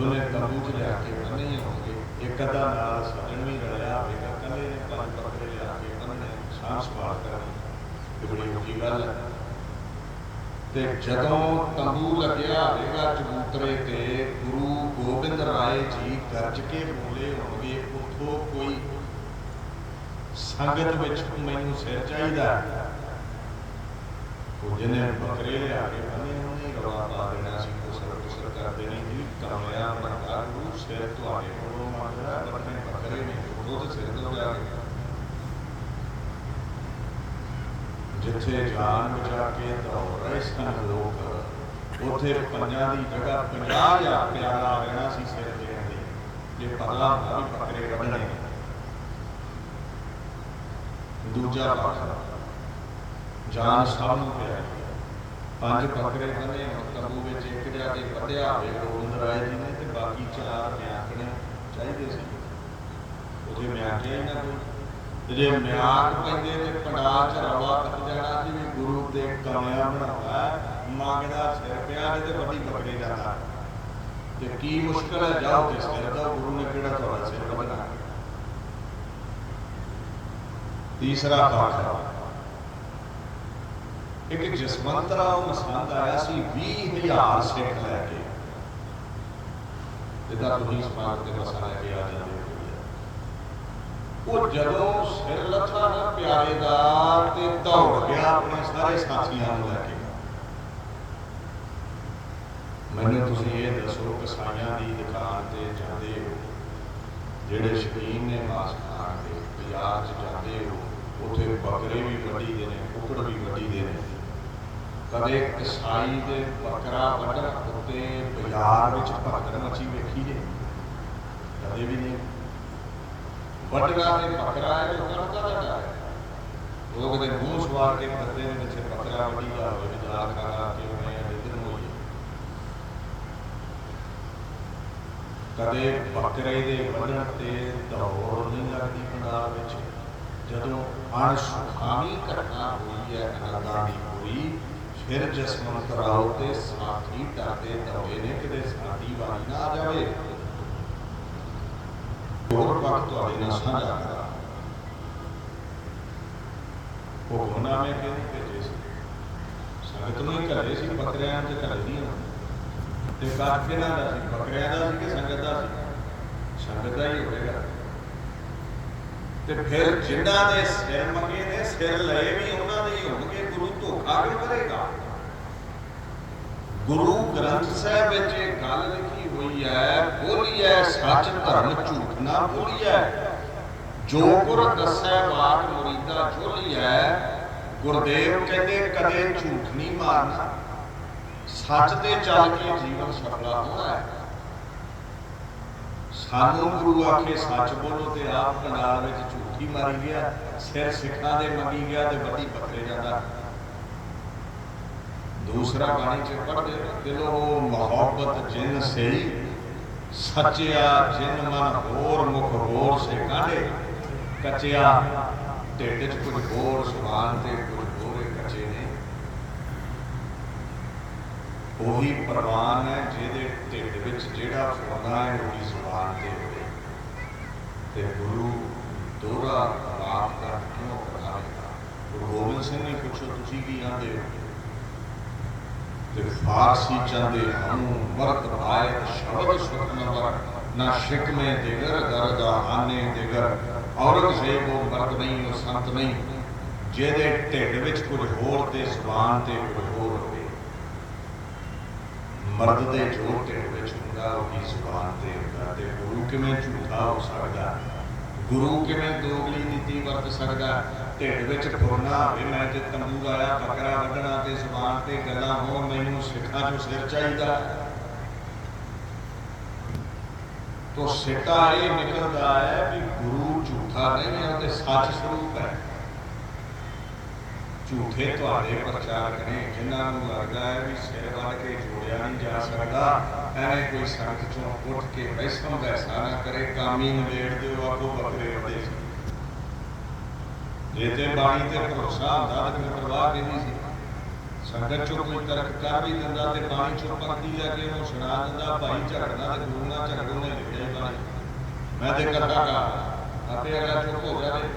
ਦੋਨੇ ਤੰਬੂ 'ਚ ਲਿਆ ਕੇ ਬੰਨੇ ਹੋਣਗੇ ਇੱਕ ਅੱਧਾ ਨਾਲ ਸੱਜਣ ਵੀ ਰਲਿਆ ਹੋਵੇਗਾ ਕੱਲੇ ਨੇ ਪੰਜ ਬੱਕਰੇ ਲਿਆ ਕੇ ਬੰਨੇ ਸਾਂਭ ਸੰਭਾਲ ਕਰਨੀ ਇਹ ਬੜੀ ਔਖੀ ਗੱਲ ਹੈ। ਤੇ ਜਦੋਂ ਤੰਬੂ ਲੱਗਿਆ ਹੋਵੇਗਾ ਚਬੂਤਰੇ ਤੇ ਗੁਰੂ ਗੋਬਿੰਦ ਰਾਏ ਜੀ ਗਰਜ ਕੇ ਬੋਲੇ ਹੋਣਗੇ ਉਥੋਂ ਕੋਈ ਸੰਗਤ ਵਿੱਚ ਮੈਨੂੰ ਸਿਰ ਚਾਹੀਦਾ ਹੈ। ਉਹ ਬੱਕਰੇ ਲਿਆ ਕੇ ਬੰਨੇ ਉਹਨੇ ਰਵਾ ਪਾ ਦੇਣਾ ਸੀ ਕੁਸਰ ਕੁਸਰ ਕਰ ਦੇਣੀ ਸੀ ਕਮਲਿਆ ਬੰਦਾ ਗੁਰੂ ਸਿਰ ਤੁਹਾਡੇ ਕੋਲੋਂ ਮੰਗਦਾ ਬੰਨੇ ਬੱਕਰੇ ਨੇ ਉਹ ਤੇ ਸਿਰ ਤੋਂ ਲਿਆ ਕੇ ਜਿੱਥੇ ਜਾਨ ਬਚਾ ਕੇ ਦੌੜ ਰਹੇ ਸਨ ਲੋਕ, ਉੱਥੇ ਪੰਜਾਂ ਦੀ ਜਗ੍ਹਾ 50000 ਪਿਆਰਾ ਰਹਿਣਾ ਸੀ ਸਿਰ ਦੇਣ ਦੇ ਜੇ ਪਤਾ ਵੀ ਬੱਕਰੇ ਬੰਨਣੇ ਦੂਜਾ ਪੱਖ ਜਾਨ ਸਭ ਨੂੰ ਪਿਆਰੀ ਪੰਜ ਬੱਕਰੇ ਬੰਨੇ ਤੰਬੂ ਵਿੱਚ ਇੱਕ ਜਾ ਕੇ ਵੱਢਿਆ ਹੋਵੇ ਗੋਬਿੰਦ ਰਾਏ ਜੀ ਨੇ। ਤੇ ਬਾਕੀ ਚਾਰ ਮਿਆਕਣੇ ਚਾਹੀਦੇ ਸੀ। ਉਹਦੇ ਮਿਆਕਿਆ ਹੀ ਨਾ ਕੋਈ ਤੇ ਜੇ ਮਿਆਕ ਪੈਂਦੇ ਤੇ ਚ ਰਵਾ ਕੱਟ ਜਾਣਾ ਸੀ ਗੁਰੂ ਦੇ ਕਮਿਆਂ ਬਣਾਵਾ ਮੰਗਦਾ ਸਿਰ ਪਿਆ ਤੇ ਵੱਡੀ ਬੱਕਰੇ ਜਾਂਦਾ ਤੇ ਕੀ ਮੁਸ਼ਕਲ ਹੈ? ਜਾਓ ਤੇ ਸਿਰ ਦਾ ਗੁਰੂ ਨੇ ਕਿਹੜਾ ਤੁਹਾਡਾ ਸਿਰ ਬੰਨਣਾ ਤੀਸਰਾ ਪੱਖ ਇੱਕ ਜਸਵੰਤਰਾ ਉਹ ਮਸੰਦ ਆਇਆ ਸੀ 20000 ਸਿੱਖ ਲੈ ਕੇ। ਇਹਦਾ ਤੁਸੀਂ ਸਮਾਜ ਦੇ ਮਸਾ ਲੈ ਉਹ ਜਦੋਂ ਸਿਰ ਲੱਥਾ ਨਾ ਪਿਆਰੇ ਦਾ ਤੇ ਦੌੜ ਗਿਆ, ਆਪਣੇ ਸਾਰੇ ਸਾਥੀਆਂ ਨੂੰ ਲੈ ਕੇ। ਮੈਨੂੰ ਤੁਸੀਂ ਇਹ ਦੱਸੋ, ਕਸਾਈਆਂ ਦੀ ਦੁਕਾਨ ਤੇ ਜਾਂਦੇ ਹੋ, ਜਿਹੜੇ ਸ਼ਕੀਨ ਨੇ ਮਾਸ ਖਾਣ ਦੇ, ਬਾਜ਼ਾਰ 'ਚ ਜਾਂਦੇ ਹੋ, ਉੱਥੇ ਬੱਕਰੇ ਵੀ ਵੱਡੀ ਦੇ ਨੇ, ਕੁੱਕੜ ਵੀ ਵੱਡੀ ਦੇ ਨੇ। ਕਦੇ ਕਸਾਈ ਦੇ ਬੱਕਰਾ ਵੱਢਣ ਉੱਤੇ ਬਾਜ਼ਾਰ ਵਿੱਚ ਭਗਤ ਮੱਛੀ ਵੇਖੀ ਜੇ, ਕਦੇ ਵੀ ਨਹੀਂ। ਵੱਢਣਾ ਤੇ ਬੱਕਰਾ ਹੈ ਲੋਕਾਂ ਨੂੰ ਕਾਹਦਾ ਹੈ ਲੋਕ ਦੇ ਮੂੰਹ ਸਵਾਰ ਕੇ ਕਰਦੇ ਨੇ ਜਿੱਥੇ ਬੱਕਰਾ ਵੱਢੀ ਜਾ ਹੋਵੇ ਬਾਜ਼ਾਰ ਖਾ ਕੇ ਉਹਨੇ ਇੱਧਰ ਨੂੰ ਹੋਈ। ਕਦੇ ਬੱਕਰੇ ਦੇ ਵੱਢਣ ਤੇ ਦੌੜ ਨਹੀਂ ਲੱਗਦੀ ਪੰਜਾਬ ਵਿੱਚ। ਜਦੋਂ ਅਣਸੁਖਾਵੀ ਘਟਨਾ ਹੋਈ ਹੈ ਅਨੰਦਾਂ ਦੀ ਹੋਈ ਫਿਰ ਜਸਵੰਤ ਰਾਓ ਤੇ ਸਾਥੀ ਡਰਦੇ ਦੌੜੇ ਨੇ ਕਿਤੇ ਸਾਡੀ ਵਾਰੀ ਨਾ ਆ ਜਾਵੇ। ਹੋਰ ਵਕਤ ਤੁਹਾਡੇ ਨਾਲ ਸਾਂਝਾ ਕਰਾਂ ਉਹ ਹੁਕਮਨਾਮੇ ਕਿਹਨੇ ਭੇਜੇ ਸੀ ਸੰਗਤ ਨੂੰ ਹੀ ਘਰੇ ਸੀ, ਬੱਕਰਿਆਂ ਤੇ ਘਰੇ ਦੀਆਂ ਤੇ ਕਾਟ ਕਿਹਨਾਂ ਦਾ ਸੀ? ਬੱਕਰਿਆਂ ਦਾ ਸੀ ਕਿ ਸੰਗਤ ਦਾ ਸੀ? ਸੰਗਤ ਦਾ ਹੀ ਹੋਵੇਗਾ ਤੇ ਫਿਰ ਜਿਨ੍ਹਾਂ ਦੇ ਸਿਰ ਮੰਗੇ ਨੇ, ਸਿਰ ਲਏ ਵੀ ਉਹਨਾਂ ਦੇ ਹੀ ਹੋਣਗੇ ਧੋਖਾ ਕਿਉਂ ਕਰੇਗਾ। ਗੁਰੂ ਗ੍ਰੰਥ ਸਾਹਿਬ ਵਿੱਚ ਇਹ ਗੱਲ ਲਿਖੀ ਹੋਈ ਹੈ ਬੋਲੀਐ ਸੱਚ ਧਰਮ ਝੂਠ ਨਾ ਬੋਲੀਐ। ਜੋ ਗੁਰ ਦੱਸੈ ਬਾਤ ਮੁਰੀਦਾ ਝੋਲੀਐ, ਗੁਰਦੇਵ ਕਹਿੰਦੇ ਕਦੇ ਝੂਠ ਨਹੀਂ ਮਾਰਨਾ। ਸੱਚ ਤੇ ਚੱਲ ਕੇ ਜੀਵਨ ਸਫਲਾ ਹੋਣਾ ਹੈ। ਸਾਨੂੰ ਗੁਰੂ ਆਖੇ ਸੱਚ ਬੋਲੋ ਤੇ ਆਪ ਪੰਡਾਲ ਵਿੱਚ ਝੂਠੀ ਮਾਰੀ ਗਿਆ, ਸਿਰ ਸਿੱਖਾਂ ਦੇ ਮੰਗੀ ਗਿਆ ਤੇ ਵੱਡੀ ਬੱਕਰੇ ਜਾਂਦਾ। ਦੂਸਰਾ ਬਾਣੀ ਚ ਪੜ੍ਹਦੇ ਦਿਲੋਂ ਮੁਹੱਬਤ ਜਿਨ ਸਈ ਸੱਚਿਆ ਜਿਨ ਮਨ ਹੋਰ ਮੁਖ ਹੋਰ ਸੇ ਕਾਢੇ, ਕੱਚਿਆ ਢਿੱਡ ਚ ਕੁਝ ਹੋਰ, ਸੁਭਾਨ ਤੇ ਕੁਝ ਹੋਰੇ ਕੱਚੇ ਨੇ। ਉਹੀ ਪ੍ਰਵਾਨ ਹੈ ਜਿਹਦੇ ਢਿੱਡ ਵਿੱਚ ਜਿਹੜਾ ਫੁਰਨਾ ਹੈ, ਉਹੀ ਜ਼ੁਬਾਨ ਤੇ ਹੋਵੇ ਤੇ ਗੁਰੂ ਦੋਰਾ ਬਾਤ ਦਾ ਕਿਉਂ ਕਰਾਵੇਗਾ ਗੁਰੂ ਗੋਬਿੰਦ ਸਿੰਘ ਨੇ ਪੁੱਛੋ, ਤੁਸੀਂ ਕੀ ਆਂਦੇ ਹੋ? ਤੇ ਫਾਰਸੀ ਚੰਦੇ ਹਮੂ ਵਰਤ ਭਾਇ ਸ਼ਬਦ ਸੁਖ ਨਵਰ ਨਾ ਸ਼ਿਕਮੇ ਦਿਗਰ ਗਰਦਾ ਆਨੇ ਦਿਗਰ। ਔਰੰਗਜ਼ੇਬ ਉਹ ਮਰਦ ਨਹੀਂ, ਉਹ ਸੰਤ ਨਹੀਂ। ਜਿਹਦੇ ਢਿੱਡ ਵਿੱਚ ਕੁਝ ਹੋਰ ਤੇ ਜ਼ੁਬਾਨ ਤੇ ਕੁਝ ਹੋਰ ਹੋਵੇ। ਮਰਦ ਦੇ ਜੋ ਢਿੱਡ ਵਿੱਚ ਹੁੰਦਾ, ਉਹਦੀ ਜ਼ੁਬਾਨ ਤੇ ਹੁੰਦਾ, ਤੇ ਗੁਰੂ ਕਿਵੇਂ ਝੂਠਾ ਹੋ ਸਕਦਾ? ਗੁਰੂ ਕਿਵੇਂ ਦੋਗਲੀ ਨੀਤੀ ਵਰਤ ਸਕਦਾ, ਢਿੱਡ ਵਿੱਚ ਫੁਰਨਾ ਹੋਵੇ, ਮੈਂ ਤੇ ਤੰਬੂ ਲਾਇਆ ਬੱਕਰਾ ਵੱਢਣਾ ਤੇ ਜ਼ੁਬਾਨ ਤੇ ਗੱਲਾਂ ਹੋਣ, ਮੈਨੂੰ ਸਿੱਖਾਂ ਨੂੰ ਸਿਰ ਚਾਹੀਦਾ। ਤੋ ਸਿੱਟਾ ਇਹ ਨਿਕਲਦਾ ਹੈ ਵੀ ਗੁਰੂ ਝੂਠਾ ਨਹੀਂ ਹੈ ਤੇ ਸੱਚ ਸਰੂਪ ਹੈ। ਝੂਠੇ ਤੁਹਾਡੇ ਪ੍ਰਚਾਰਕ ਨੇ, ਜਿਨ੍ਹਾਂ ਨੂੰ ਲੱਗਦਾ ਹੈ ਵੀ ਸਿਰ ਵੱਢ ਕੇ ਜੋੜਿਆ ਨਹੀਂ ਜਾ ਸਕਦਾ, ਐਵੇਂ ਕੋਈ ਸੰਗਤ ਚੋਂ ਉੱਠ ਕੇ ਵੈਸਮ ਦਾ ਨਾ ਕਰੇ, ਕਾਮੀ ਨਵੇੜ ਦਿਓ, ਆਪੋ ਬੱਕਰੇ ਵੱਡੇ ਜੇ ਤੇ ਬਾਣੀ ਤੇ ਭਰੋਸਾ ਹੁੰਦਾ ਤਾਂ ਮੈਨੂੰ ਪਰਵਾਹ ਕਿਹਦੀ ਸੀ? ਸੰਗਤ ਚੋਂ ਕੋਈ ਤਰਕ ਕਰ ਵੀ ਦਿੰਦਾ ਤੇ ਬਾਣੀ ਚੋਂ ਪੰਕਤੀ ਲੈ ਕੇ ਉਹਨੂੰ ਸੁਣਾ ਦਿੰਦਾ, ਭਾਈ ਝਗੜਨਾ ਤੇ ਗੁਰੂ ਨਾਲ ਝਗੜੋ ਲਿਖਿਆ ਬਾਣੀ। ਮੈਂ ਤੇ ਕਰਦਾ ਕਾ ਆਪੇ ਅਗਲਾ ਚੁੱਪ ਹੋ ਜਾਵੇ।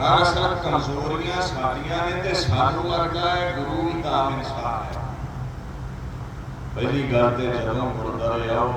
ਦਰਅਸਲ ਕਮਜ਼ੋਰੀਆਂ ਸਾਡੀਆਂ ਨੇ ਤੇ ਸਾਨੂੰ ਲੱਗਦਾ ਹੈ ਗੁਰੂ ਦਾ ਇਨਸਾਨ ਹੈ। ਪਹਿਲੀ ਗੱਲ ਤੇ ਜਦੋਂ ਗੁਰਦੁਆਰੇ ਆਓ